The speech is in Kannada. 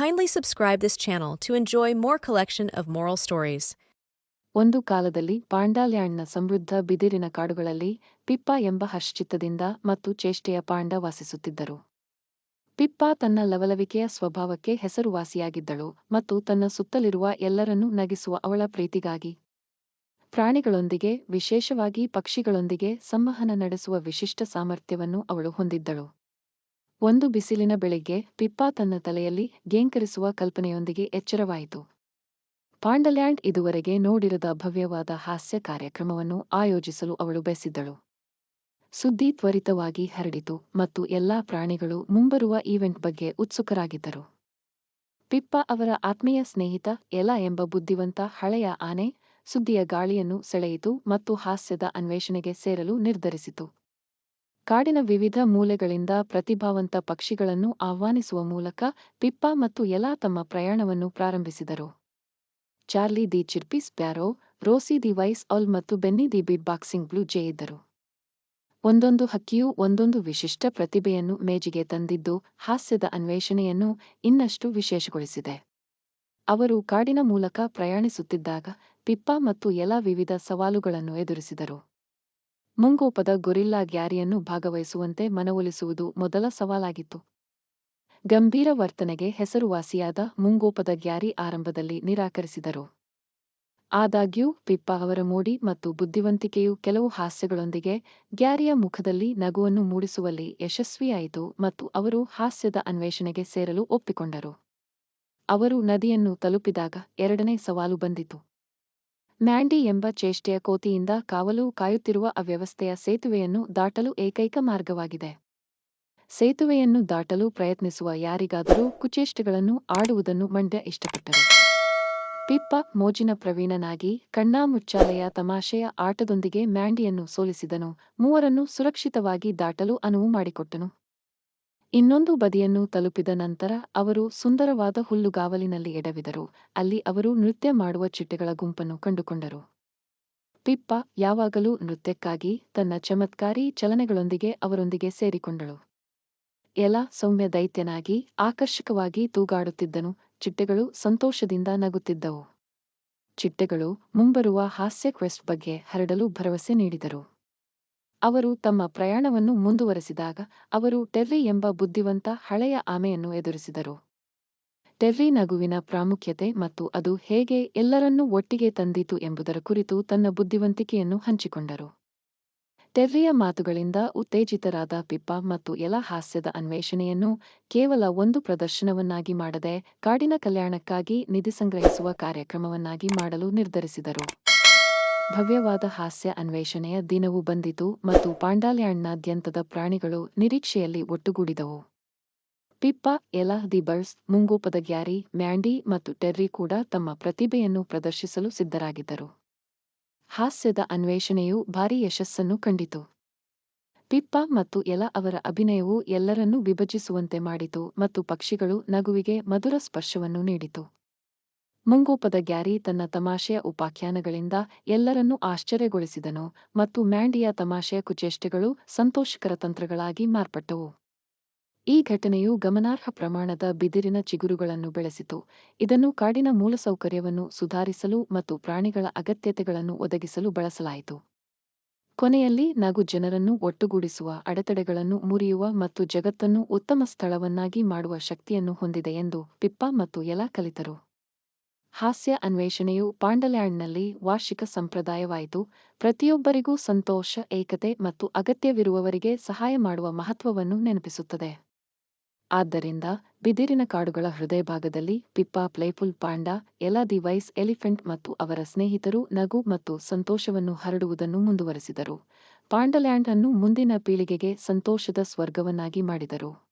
Kindly subscribe this channel to enjoy more collection of moral stories. ಒಂದು ಕಾಲದಲ್ಲಿ ಪಾಂಡಾಲ್ಯಾಂಡ್ನ ಸಮೃದ್ಧ ಬಿದಿರಿನ ಕಾಡುಗಳಲ್ಲಿ ಪಿಪ್ಪ ಎಂಬ ಹರ್ಷಚಿತ್ತದಿಂದ ಮತ್ತು ಚೇಷ್ಟೆಯ ಪಾಂಡ ವಾಸಿಸುತ್ತಿದ್ದರು. ಪಿಪ್ಪ ತನ್ನ ಲವಲವಿಕೆಯ ಸ್ವಭಾವಕ್ಕೆ ಹೆಸರುವಾಸಿಯಾಗಿದ್ದಳು ಮತ್ತು ತನ್ನ ಸುತ್ತಲಿರುವ ಎಲ್ಲರನ್ನೂ ನಗಿಸುವ ಅವಳ ಪ್ರೀತಿಗಾಗಿ. ಪ್ರಾಣಿಗಳೊಂದಿಗೆ, ವಿಶೇಷವಾಗಿ ಪಕ್ಷಿಗಳೊಂದಿಗೆ ಸಂವಹನ ನಡೆಸುವ ವಿಶಿಷ್ಟ ಸಾಮರ್ಥ್ಯವನ್ನು ಅವಳು ಹೊಂದಿದ್ದಳು. ಒಂದು ಬಿಸಿಲಿನ ಬೆಳಿಗ್ಗೆ ಪಿಪ್ಪ ತನ್ನ ತಲೆಯಲ್ಲಿ ಗೇಂಕರಿಸುವ ಕಲ್ಪನೆಯೊಂದಿಗೆ ಎಚ್ಚರವಾಯಿತು. ಪಾಂಡಲ್ಯಾಂಡ್ ಇದುವರೆಗೆ ನೋಡಿರದ ಭವ್ಯವಾದ ಹಾಸ್ಯ ಕಾರ್ಯಕ್ರಮವನ್ನು ಆಯೋಜಿಸಲು ಅವಳು ಬಯಸಿದ್ದಳು. ಸುದ್ದಿ ತ್ವರಿತವಾಗಿ ಹರಡಿತು ಮತ್ತು ಎಲ್ಲಾ ಪ್ರಾಣಿಗಳು ಮುಂಬರುವ ಈವೆಂಟ್ ಬಗ್ಗೆ ಉತ್ಸುಕರಾಗಿದ್ದರು. ಪಿಪ್ಪ ಅವರ ಆತ್ಮೀಯ ಸ್ನೇಹಿತ ಎಲ ಎಂಬ ಬುದ್ಧಿವಂತ ಹಳೆಯ ಆನೆ ಸುದ್ದಿಯ ಗಾಳಿಯನ್ನು ಸೆಳೆಯಿತು ಮತ್ತು ಹಾಸ್ಯದ ಅನ್ವೇಷಣೆಗೆ ಸೇರಲು ನಿರ್ಧರಿಸಿತು. ಕಾಡಿನ ವಿವಿಧ ಮೂಲೆಗಳಿಂದ ಪ್ರತಿಭಾವಂತ ಪಕ್ಷಿಗಳನ್ನು ಆಹ್ವಾನಿಸುವ ಮೂಲಕ ಪಿಪ್ಪ ಮತ್ತು ಎಲಾ ತಮ್ಮ ಪ್ರಯಾಣವನ್ನು ಪ್ರಾರಂಭಿಸಿದರು. Charlie the chirpy sparrow, Rosie the wise owl ಮತ್ತು Benny the bid boxing blue jay ಇದ್ದರು. ಒಂದೊಂದು ಹಕ್ಕಿಯೂ ಒಂದೊಂದು ವಿಶಿಷ್ಟ ಪ್ರತಿಭೆಯನ್ನು ಮೇಜಿಗೆ ತಂದಿದ್ದು ಹಾಸ್ಯದ ಅನ್ವೇಷಣೆಯನ್ನು ಇನ್ನಷ್ಟು ವಿಶೇಷಗೊಳಿಸಿದೆ. ಅವರು ಕಾಡಿನ ಮೂಲಕ ಪ್ರಯಾಣಿಸುತ್ತಿದ್ದಾಗ ಪಿಪ್ಪ ಮತ್ತು ಎಲ್ಲ ವಿವಿಧ ಸವಾಲುಗಳನ್ನು ಎದುರಿಸಿದರು. ಮುಂಗೋಪದ ಗೊರಿಲ್ಲಾ ಗ್ಯಾರಿಯನ್ನು ಭಾಗವಹಿಸುವಂತೆ ಮನವೊಲಿಸುವುದು ಮೊದಲ ಸವಾಲಾಗಿತ್ತು. ಗಂಭೀರ ವರ್ತನೆಗೆ ಹೆಸರುವಾಸಿಯಾದ ಮುಂಗೋಪದ ಗ್ಯಾರಿ ಆರಂಭದಲ್ಲಿ ನಿರಾಕರಿಸಿದರು. ಆದಾಗ್ಯೂ, ಪಿಪ್ಪ ಅವರ ಮೋಡಿ ಮತ್ತು ಬುದ್ಧಿವಂತಿಕೆಯು ಕೆಲವು ಹಾಸ್ಯಗಳೊಂದಿಗೆ ಗ್ಯಾರಿಯ ಮುಖದಲ್ಲಿ ನಗುವನ್ನು ಮೂಡಿಸುವಲ್ಲಿ ಯಶಸ್ವಿಯಾಯಿತು ಮತ್ತು ಅವರು ಹಾಸ್ಯದ ಅನ್ವೇಷಣೆಗೆ ಸೇರಲು ಒಪ್ಪಿಕೊಂಡರು. ಅವರು ನದಿಯನ್ನು ತಲುಪಿದಾಗ ಎರಡನೇ ಸವಾಲು ಬಂದಿತು. ಮ್ಯಾಂಡಿ ಎಂಬ ಚೇಷ್ಟೆಯ ಕೋತಿಯಿಂದ ಕಾವಲು ಕಾಯುತ್ತಿರುವ ಅವ್ಯವಸ್ಥೆಯ ಸೇತುವೆಯನ್ನು ದಾಟಲು ಏಕೈಕ ಮಾರ್ಗವಾಗಿದೆ. ಸೇತುವೆಯನ್ನು ದಾಟಲು ಪ್ರಯತ್ನಿಸುವ ಯಾರಿಗಾದರೂ ಕುಚೇಷ್ಟೆಗಳನ್ನು ಆಡುವುದನ್ನು ಮಂಡ್ಯ ಇಷ್ಟಪಟ್ಟರು. ಪಿಪ್ಪ ಮೋಜಿನ ಪ್ರವೀಣನಾಗಿ ಕಣ್ಣಾಮುಚ್ಚಾಲೆಯ ತಮಾಷೆಯ ಆಟದೊಂದಿಗೆ ಮ್ಯಾಂಡಿಯನ್ನು ಸೋಲಿಸಿದನು. ಮೂವರನ್ನು ಸುರಕ್ಷಿತವಾಗಿ ದಾಟಲು ಅನುವು ಮಾಡಿಕೊಟ್ಟನು. ಇನ್ನೊಂದು ಬದಿಯನ್ನು ತಲುಪಿದ ನಂತರ ಅವರು ಸುಂದರವಾದ ಹುಲ್ಲುಗಾವಲಿನಲ್ಲಿ ಎಡವಿದರು. ಅಲ್ಲಿ ಅವರು ನೃತ್ಯ ಮಾಡುವ ಚಿಟ್ಟೆಗಳ ಗುಂಪನ್ನು ಕಂಡುಕೊಂಡರು. ಪಿಪ್ಪ ಯಾವಾಗಲೂ ನೃತ್ಯಕ್ಕಾಗಿ ತನ್ನ ಚಮತ್ಕಾರಿ ಚಲನೆಗಳೊಂದಿಗೆ ಅವರೊಂದಿಗೆ ಸೇರಿಕೊಂಡಳು. ಎಲ ಸೌಮ್ಯ ದೈತ್ಯನಾಗಿ, ಆಕರ್ಷಕವಾಗಿ ತೂಗಾಡುತ್ತಿದ್ದನು. ಚಿಟ್ಟೆಗಳು ಸಂತೋಷದಿಂದ ನಗುತ್ತಿದ್ದವು. ಚಿಟ್ಟೆಗಳು ಮುಂಬರುವ ಹಾಸ್ಯ ಕ್ವೆಸ್ಟ್ ಬಗ್ಗೆ ಹರಡಲು ಭರವಸೆ ನೀಡಿದರು. ಅವರು ತಮ್ಮ ಪ್ರಯಾಣವನ್ನು ಮುಂದುವರೆಸಿದಾಗ ಅವರು ಟೆರ್ರಿ ಎಂಬ ಬುದ್ಧಿವಂತ ಹಳೆಯ ಆಮೆಯನ್ನು ಎದುರಿಸಿದರು. ಟೆರ್ರಿ ನಗುವಿನ ಪ್ರಾಮುಖ್ಯತೆ ಮತ್ತು ಅದು ಹೇಗೆ ಎಲ್ಲರನ್ನೂ ಒಟ್ಟಿಗೆ ತಂದಿತು ಎಂಬುದರ ಕುರಿತು ತನ್ನ ಬುದ್ಧಿವಂತಿಕೆಯನ್ನು ಹಂಚಿಕೊಂಡರು. ಟೆರ್ರಿಯ ಮಾತುಗಳಿಂದ ಉತ್ತೇಜಿತರಾದ ಪಿಪ್ಪ ಮತ್ತು ಎಲ ಹಾಸ್ಯದ ಅನ್ವೇಷಣೆಯನ್ನು ಕೇವಲ ಒಂದು ಪ್ರದರ್ಶನವನ್ನಾಗಿ ಮಾಡದೆ ಕಾಡಿನ ಕಲ್ಯಾಣಕ್ಕಾಗಿ ನಿಧಿ ಸಂಗ್ರಹಿಸುವ ಕಾರ್ಯಕ್ರಮವನ್ನಾಗಿ ಮಾಡಲು ನಿರ್ಧರಿಸಿದರು. ಭವ್ಯವಾದ ಹಾಸ್ಯ ಅನ್ವೇಷಣೆಯ ದಿನವು ಬಂದಿತು ಮತ್ತು ಪಾಂಡಾಲ್ಯಾಂಡ್ನಾದ್ಯಂತದ ಪ್ರಾಣಿಗಳು ನಿರೀಕ್ಷೆಯಲ್ಲಿ ಒಟ್ಟುಗೂಡಿದವು. ಪಿಪ್ಪ, ಎಲಾ, ದಿ ಬರ್ಸ್ ಮುಂಗೋಪದ ಗ್ಯಾರಿ, ಮ್ಯಾಂಡಿ ಮತ್ತು ಟೆರ್ರಿ ಕೂಡ ತಮ್ಮ ಪ್ರತಿಭೆಯನ್ನು ಪ್ರದರ್ಶಿಸಲು ಸಿದ್ಧರಾಗಿದ್ದರು. ಹಾಸ್ಯದ ಅನ್ವೇಷಣೆಯು ಭಾರೀ ಯಶಸ್ಸನ್ನು ಕಂಡಿತು. ಪಿಪ್ಪ ಮತ್ತು ಎಲ ಅವರ ಅಭಿನಯವು ಎಲ್ಲರನ್ನೂ ವಿಭಜಿಸುವಂತೆ ಮಾಡಿತು ಮತ್ತು ಪಕ್ಷಿಗಳು ನಗುವಿಗೆ ಮಧುರ ಸ್ಪರ್ಶವನ್ನು ನೀಡಿತು. ಮುಂಗೋಪದ ಗ್ಯಾರಿ ತನ್ನ ತಮಾಷೆಯ ಉಪಾಖ್ಯಾನಗಳಿಂದ ಎಲ್ಲರನ್ನೂ ಆಶ್ಚರ್ಯಗೊಳಿಸಿದನು ಮತ್ತು ಮ್ಯಾಂಡಿಯ ತಮಾಷೆಯ ಕುಚೇಷ್ಟೆಗಳು ಸಂತೋಷಕರ ತಂತ್ರಗಳಾಗಿ ಮಾರ್ಪಟ್ಟವು. ಈ ಘಟನೆಯು ಗಮನಾರ್ಹ ಪ್ರಮಾಣದ ಬಿದಿರಿನ ಚಿಗುರುಗಳನ್ನು ಬೆಳೆಸಿತು. ಇದನ್ನು ಕಾಡಿನ ಮೂಲಸೌಕರ್ಯವನ್ನು ಸುಧಾರಿಸಲು ಮತ್ತು ಪ್ರಾಣಿಗಳ ಅಗತ್ಯತೆಗಳನ್ನು ಒದಗಿಸಲು ಬಳಸಲಾಯಿತು. ಕೊನೆಯಲ್ಲಿ ನಗು ಜನರನ್ನು ಒಟ್ಟುಗೂಡಿಸುವ, ಅಡೆತಡೆಗಳನ್ನು ಮುರಿಯುವ ಮತ್ತು ಜಗತ್ತನ್ನು ಉತ್ತಮ ಸ್ಥಳವನ್ನಾಗಿ ಮಾಡುವ ಶಕ್ತಿಯನ್ನು ಹೊಂದಿದೆ ಎಂದು ಪಿಪ್ಪ ಮತ್ತು ಎಲಾ ಕಲಿತರು. ಹಾಸ್ಯ ಅನ್ವೇಷಣೆಯು ಪಾಂಡಲ್ಯಾಂಡ್ನಲ್ಲಿ ವಾರ್ಷಿಕ ಸಂಪ್ರದಾಯವಾಯಿತು. ಪ್ರತಿಯೊಬ್ಬರಿಗೂ ಸಂತೋಷ ಏಕತೆ ಮತ್ತು ಅಗತ್ಯವಿರುವವರಿಗೆ ಸಹಾಯ ಮಾಡುವ ಮಹತ್ವವನ್ನು ನೆನಪಿಸುತ್ತದೆ. ಆದ್ದರಿಂದ ಬಿದಿರಿನ ಕಾಡುಗಳ ಹೃದಯಭಾಗದಲ್ಲಿ Pippa playful panda, Ella the wise elephant ಮತ್ತು ಅವರ ಸ್ನೇಹಿತರು ನಗು ಮತ್ತು ಸಂತೋಷವನ್ನು ಹರಡುವುದನ್ನು ಮುಂದುವರೆಸಿದರು. ಪಾಂಡಲ್ಯಾಂಡ್ ಅನ್ನು ಮುಂದಿನ ಪೀಳಿಗೆಗೆ ಸಂತೋಷದ ಸ್ವರ್ಗವನ್ನಾಗಿ ಮಾಡಿದರು.